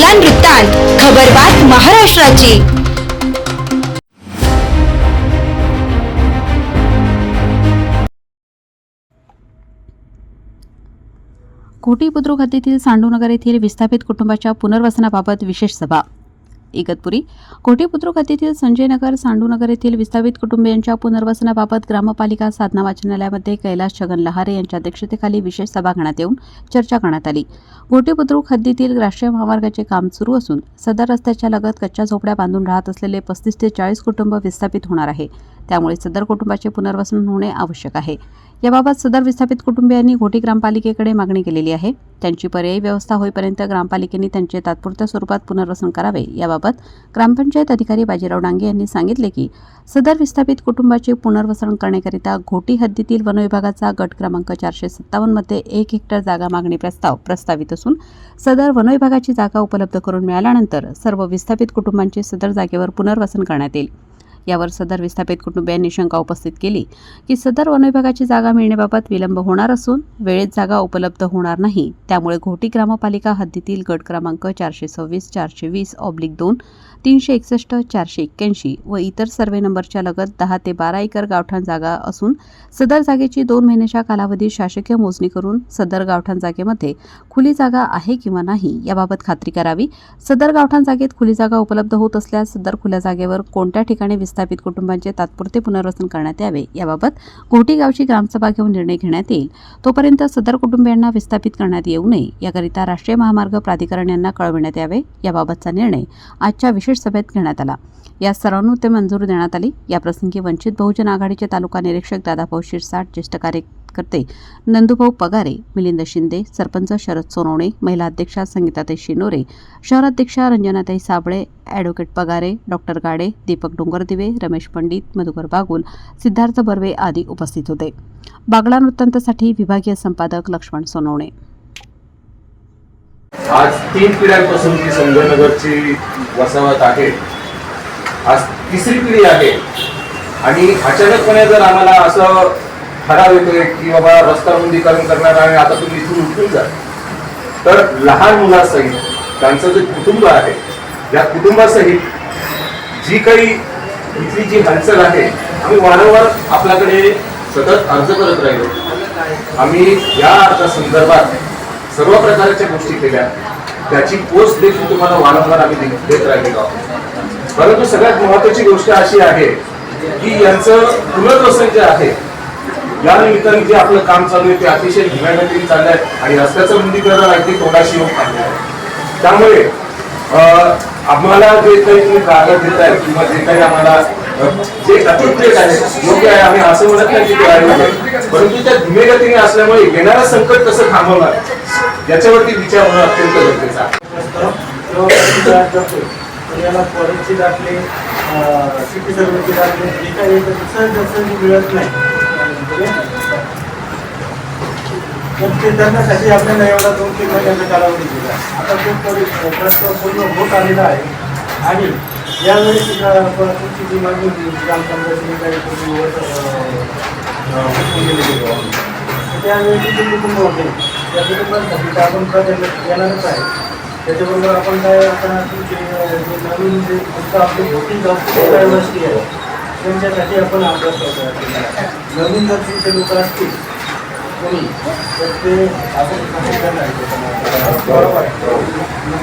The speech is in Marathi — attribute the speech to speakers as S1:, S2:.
S1: बागलान वृत्तांत खबरबात महाराष्ट्राची.
S2: कोटी बुद्रुक हद्दीतील सांडूनगर येथील विस्थापित कुटुंबाच्या पुनर्वसनाबाबत विशेष सभा. इगतपुरी. कोटी बुद्रुक हद्दीतील संजयनगर सांडूनगर येथील विस्थापित कुटुंबियांच्या पुनर्वसनाबाबत ग्रामपालिका साधना वाचनालयामध्ये कैलास छगन लहारे यांच्या अध्यक्षतेखाली विशेष सभा घेण्यात येऊन चर्चा करण्यात आली. गोटी बुद्रुक हद्दीतील राष्ट्रीय महामार्गाचे काम सुरू असून सदर रस्त्याच्या लगत कच्च्या झोपड्या बांधून राहत असलेले पस्तीस ते चाळीस कुटुंब विस्थापित होणार आहे. त्यामुळे सदर कुटुंबाचे पुनर्वसन होणे आवश्यक आहे. याबाबत सदर विस्थापित कुटुंबियांनी घोटी ग्रामपालिकेकडे मागणी केलेली आहे. त्यांची पर्यायी व्यवस्था होईपर्यंत ग्रामपालिकेने त्यांचे तात्पुरत्या स्वरूपात पुनर्वसन करावे. याबाबत ग्रामपंचायत अधिकारी बाजीराव डांगे यांनी सांगितले की सदर विस्थापित कुटुंबाचे पुनर्वसन करण्याकरिता घोटी हद्दीतील वनविभागाचा गट क्रमांक चारशे सत्तावन्नमध्ये एक हेक्टर जागा मागणी प्रस्ताव प्रस्तावित असून सदर वनविभागाची जागा उपलब्ध करून मिळाल्यानंतर सर्व विस्थापित कुटुंबांचे सदर जागेवर पुनर्वसन करण्यात येईल. यावर सदर विस्थापित कुटुंबियांनी शंका उपस्थित केली की सदर वनविभागाची जागा मिळण्याबाबत विलंब होणार असून वेळेत जागा उपलब्ध होणार नाही. त्यामुळे घोटी ग्रामपालिका हद्दीतील गट क्रमांक चारशे सव्वीस चारशे वीस ऑब्लिक दोन तीनशे एकसष्ट चारशे एक्क्याऐंशी व इतर सर्वे नंबरच्या लगत दहा ते बारा एकर गावठाण जागा असून सदर जागेची दोन महिन्याच्या कालावधीत शासकीय मोजणी करून सदर गावठाण जागेमध्ये खुली जागा आहे किंवा नाही याबाबत खात्री करावी. सदर गावठाण जागेत खुली जागा उपलब्ध होत असल्यास सदर खुल्या जागेवर कोणत्या ठिकाणी विस्थापित कुटुंबांचे तात्पुरते पुनर्वसन करण्यात यावे. याबाबत कोटी गावची ग्रामसभा घेऊन निर्णय घेण्यात येईल. तोपर्यंत सदर कुटुंबियांना विस्थापित करण्यात येऊ नये. याकरिता राष्ट्रीय महामार्ग प्राधिकरण यांना कळविण्यात यावे. याबाबतचा निर्णय आजच्या विशेष सभेत घेण्यात आला. या सर्वांनुते मंजूर देण्यात आली. याप्रसंगी वंचित बहुजन आघाडीचे तालुका निरीक्षक दादाभाऊ शिरसाट ज्येष्ठ कार्यकर्ते नंदुभाऊ पगारे मिलिंद शिंदे सरपंच शरद सोनवणे महिला अध्यक्षा संगीताताई शिनोरे शहराध्यक्षा रंजनाताई साबळे ॲडव्होकेट पगारे डॉक्टर गाडे दीपक डोंगरदिवे रमेश पंडित मधुकर बागुल सिद्धार्थ बर्वे आदी उपस्थित होते. बागला वृत्तांतसाठी विभागीय संपादक लक्ष्मण सोनवणे.
S3: आज तीन पिढ्यांपासून ती संजयनगरची वसाहत आहे. आज तिसरी पिढी आहे. आणि अचानकपणे जर आम्हाला असं ठराव येतोय की बाबा रस्ता रुंदीकरण करणार आहे आता तुम्ही इथून उठून जा. तर लहान मुलासहित त्यांचं जे कुटुंब आहे या कुटुंबासहित जी काही इथली जी हालचाल आहे आम्ही वारंवार आपल्याकडे सतत अर्ज करत राहिलो. आम्ही या अर्जासंदर्भात सर्व प्रकारच्या गोष्टी केल्या. त्याची पोस्ट देखील तुम्हाला वारंवार आम्ही दे- देत राहिलेलो आहोत. परंतु सगळ्यात महत्वाची गोष्ट अशी आहे की यांचं पुनर्वसन जे आहे या निमित्ताने जे आपलं काम चालू आहे ते अतिशय धीम्यागतीने चाललंय आणि रस्त्याचं रुंदीकरण अगदी तोंडाशी येऊन आहे त्यामुळे अं, आम्हाला जे काही तुम्ही कागद देत आहे किंवा जे काही आम्हाला जे अतिप्रेत आहे योग्य आहे आम्ही असं म्हणत नाही की ते आहे. परंतु त्या धीमेगतीने असल्यामुळे येणारं संकट कसं थांबवणार याच्यावरती विचार होणं अत्यंत गरजेचं आहे.
S4: याला फॉरेनचे दाखले सिटी सर्वेचे दाखले जे काही येतं ते सहज सहज मिळत नाही. तर ते करण्यासाठी आपल्याला एवढा दोन तीन महिन्याचा कालावधी दिला. आता तो प्रश्न पूर्ण होत आलेला आहे. आणि यावेळी सुद्धा तुमची जी मागणी ग्रामपंचायतीने काही पूर्वी होत गेलेली आहे. त्यावेळी जे कुटुंब होते त्या कुटुंबांसाठी आपण प्राधान्य येणारच आहे. त्याच्याबरोबर आपण काय आता जे नवीन जे फक्त आपली मोठी गावची रहिवासी आहे त्यांच्यासाठी आपण अभ्यास करतो नवीन जर तुमचे लोक असतील कोणी तर ते आपण कसं करणार बरोबर आहे.